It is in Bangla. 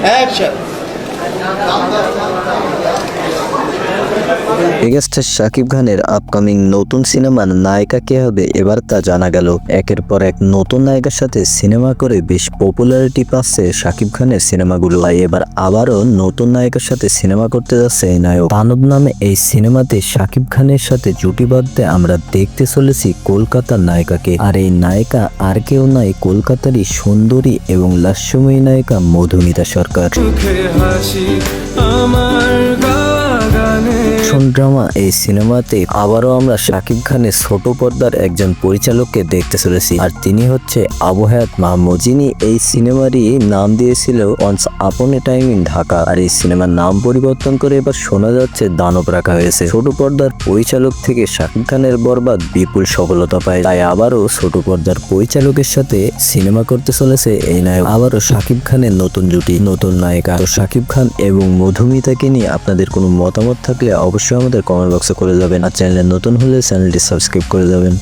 Action! মেগাস্টার শাকিব খানের আপকামিং নতুন সিনেমার নায়িকা কে হবে এবার তা জানা গেল। একের পর এক নতুন নায়িকার সাথে সিনেমা করে বেশ পপুলারিটি পাচ্ছে শাকিব খানের সিনেমাগুলো। এবার আবারও নতুন নায়িকার সাথে সিনেমা করতে যাচ্ছে এই নায়ক। দানব নামে এই সিনেমাতে শাকিব খানের সাথে জুটি বাঁধতে আমরা দেখতে চলেছি কলকাতার নায়িকাকে। আর এই নায়িকা আর কেউ নয় কলকাতারই সুন্দরী এবং লাস্যময়ী নায়িকা মধুমিতা সরকার। অ্যাকশন ড্রামা এই সিনেমাতে আবারও আমরা শাকিব খানের ছোট পর্দার একজন পরিচালককে দেখতে চলেছি। আর তিনি হচ্ছে আবু হায়াত মাহমুদ, যিনি এই সিনেমারই নাম দিয়েছিল once upon a time in Dhaka আর এই সিনেমার নাম পরিবর্তন করে এবার শোনা যাচ্ছে দানব রাখা হয়েছে। ছোট পর্দার পরিচালক থেকে শাকিব খানের বরবাদ বিপুল সফলতা পায়। তাই আবারও ছোট পর্দার পরিচালকের সাথে সিনেমা করতে চলেছে এই নায়ক। আবারও শাকিব খানের নতুন জুটি, নতুন নায়িকা। তো শাকিব খান এবং মধুমিতাকে নিয়ে আপনাদের কোনো মতামত থাকলে অবশ্যই আমাদের কমেন্ট বক্সে করে যাবেন আর চ্যানেলে নতুন হলে চ্যানেলটি সাবস্ক্রাইব করে যাবেন।